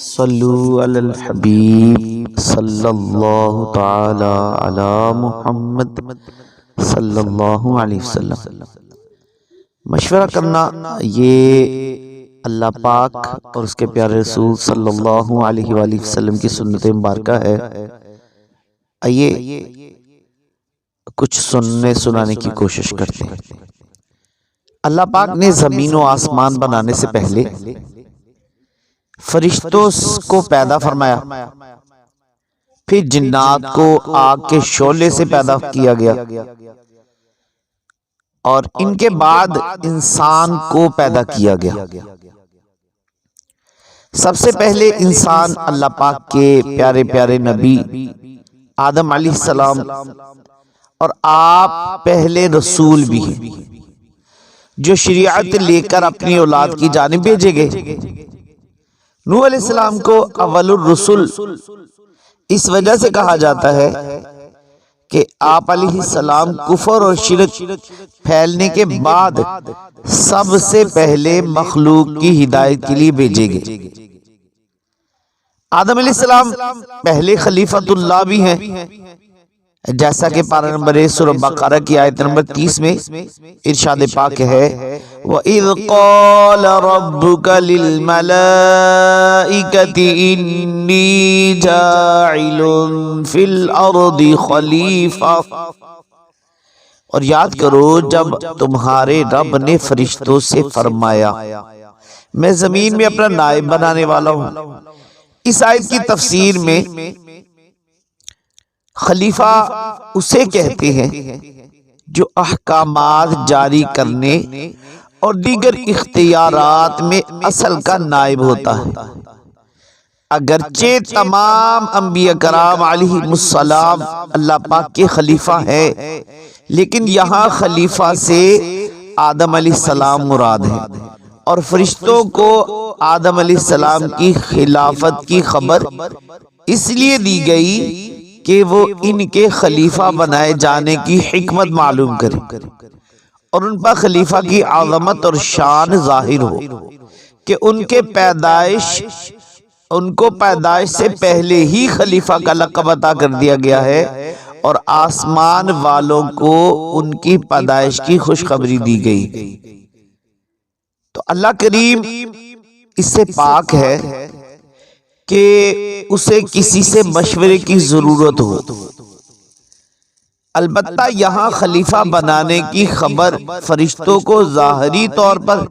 सल्लु अलल हबीब सल्लल्लाहु ताला सल्लल्लाहु मशवरा करना ये अल्लाह पाक और उसके प्यारे रसूल सल्लल्लाहु अलैहि की सुन्नत मुबारक है। आइए कुछ सुनने सुनाने की कोशिश करते हैं। अल्लाह पाक ने ज़मीन व आसमान बनाने से पहले फरिश्तों को पैदा फरमाया। फिर जिन्नात को आग के शोले से पैदा किया गया। और इनके बाद इंसान को पैदा किया गया। सबसे पहले इंसान अल्लाह पाक के प्यारे प्यारे नबी आदम सलाम और आप पहले रसूल भी हैं, जो शरीयत लेकर अपनी औलाद की जानिब भेजे गए। नू सलाम को अवल रसुल इस वजह से कहा जाता है कि आप सलाम कुफर और शिरक फैलने के बाद सबसे पहले मखलूक की हिदायत के लिए भेजे गए आदम सलाम पहले खलीफतुल्लाह भी हैं। जैसा कि पारा नंबर सुर बकारा की आयत नंबर तीस में इरशाद पाक है। व इद और याद करो जब तुम्हारे रब ने फरिश्तों से फरमाया मैं ज़मीन में अपना नायब बनाने वाला हूँ। इस आयत की तफसीर में खलीफा उसे कहते हैं, जो अहकाम जारी करने और दीगर इख्तियारात में असल का नायब होता है। अगरचे तमाम अम्बिया कराम सलाम अल्लाह पाक के खलीफा है, लेकिन यहाँ खलीफा से आदम सलाम मुराद है। और फरिश्तों को आदम सलाम की खिलाफत की खबर इसलिए दी गई कि वो इनके खलीफा बनाए जाने की हिकमत मालूम करे और उन पर खलीफा की आजमत और शान ज़ाहिर हो कि उनके पैदाइश, उनको पैदाइश से पहले ही खलीफा का लकब अता कर दिया गया है और आसमान वालों को उनकी पैदाइश की खुशखबरी दी गई। तो अल्लाह करीम इससे पाक है कि उसे किसी से मशवरे की ज़रूरत हो। अलबत्ता यहाँ खलीफा बनाने की खबर फरिश्तों को जाहरी तौर पर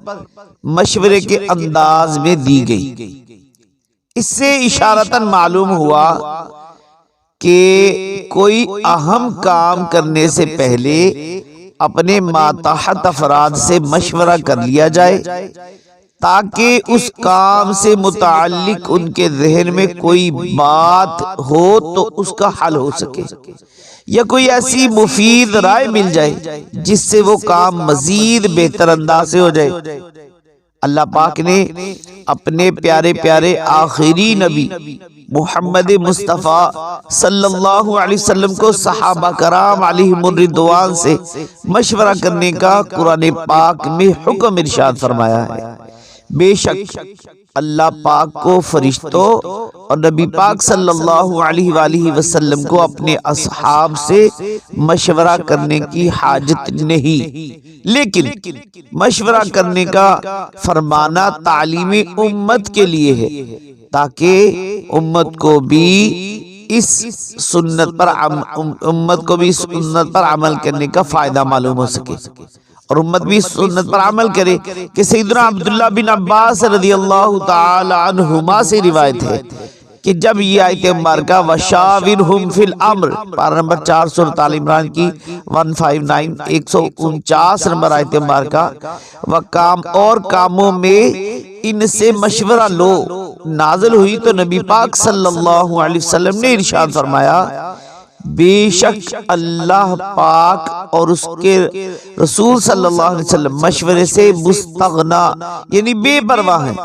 मशवरे के अंदाज में दी गई। इससे इशारतन मालूम हुआ कि कोई अहम काम करने से पहले अपने मातहत अफराद से मशवरा कर लिया जाए। ताकि उस काम से मुतालिक उनके जहन में कोई बात हो तो उसका हल हो सके। या कोई ऐसी मुफीद राय मिल जाए जिससे वो काम मजीद बेहतर अंदाज से हो जाए। अल्लाह पाक ने अपने प्यारे प्यारे आखिरी नबी मोहम्मद मुस्तफ़ा सल्लल्लाहु अलैहि वसल्लम को सहाबा कराम से मशवरा करने का कुरान पाक में हुक्म इरशाद फरमाया है। बेशक अल्लाह पाक को फरिश्तों और नबी पाक सल्लल्लाहु अलैहि वसल्लम को अपने असहाब से मशवरा करने की हाजत नहीं। लेकिन मशवरा करने का फरमाना तालीम उम्मत के लिए है, ताकि उम्मत को भी इस सुन्नत पर उम्मत को भी इस सुन्नत पर अमल करने का फ़ायदा मालूम हो सके। और उम्मत भी सुन्नत पर अमल करे कि सैदना अब्दुल्ला बिन अब्बास रदी अल्लाह तहुमा से रिवायत है कि जब ये आयत मुबारका वशाविर हम फिल अम्र पारा नंबर चार सौ इमरान की वन फाइव नाइन एक सौ उनचास नंबर आयत मुबारका व काम और कामों में इनसे मशवरा लो। नाजल हुई तो नबी पाक सल्लल्लाहु अलैहि वसल्लम ने इरशाद फरमाया बेशक अल्लाह पाक और उसके रसूल सल्लल्लाहु अलैहि वसल्लम मशवरे से मुस्तगना, यानी बेपरवाह है।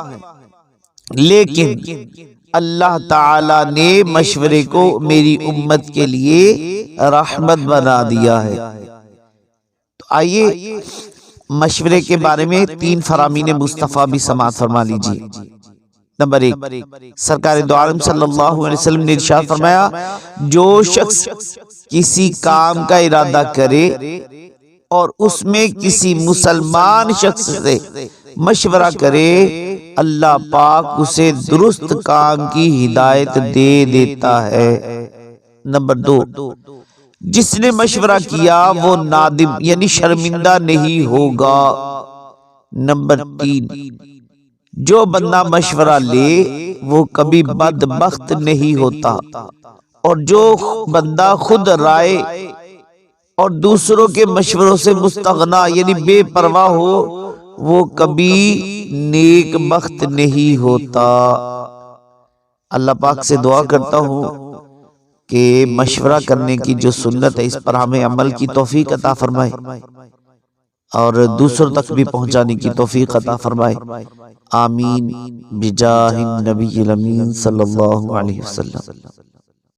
लेकिन अल्लाह ताला ने मशवरे को मेरी उम्मत के लिए रहमत बना दिया है। तो आइए मशवरे के बारे में तीन फरामीन मुस्तफ़ा भी समात फरमा लीजिए। नंबर एक। सरकार दो आलम सल्लल्लाहु अलैहि वसल्लम ने इरशाद फरमाया, जो शख्स किसी काम का इरादा करे और उसमें किसी मुसलमान शख्स से मशवरा करे, अल्लाह पाक उसे दुरुस्त काम की हिदायत दे देता है। नंबर दो, जिसने मशवरा किया वो नादिम, यानी शर्मिंदा नहीं होगा। नंबर तीन जो बंदा मशवरा ले, वो कभी बदबख्त नहीं होता। और जो बंदा खुद राय और दूसरों के मशवरों से मुस्तगना, यानी बेपरवाह हो, वो कभी नेक बख्त नहीं होता। अल्लाह पाक से दुआ करता हूँ कि मशवरा करने की जो सुन्नत है, इस पर हमें अमल की तौफीक अता फरमाए। और दूसरों तक भी पहुँचाने की तोफीक अता फरमाए। आमीन। बिजाहिन नबी सल्लल्लाहु अलैहि वसल्लम।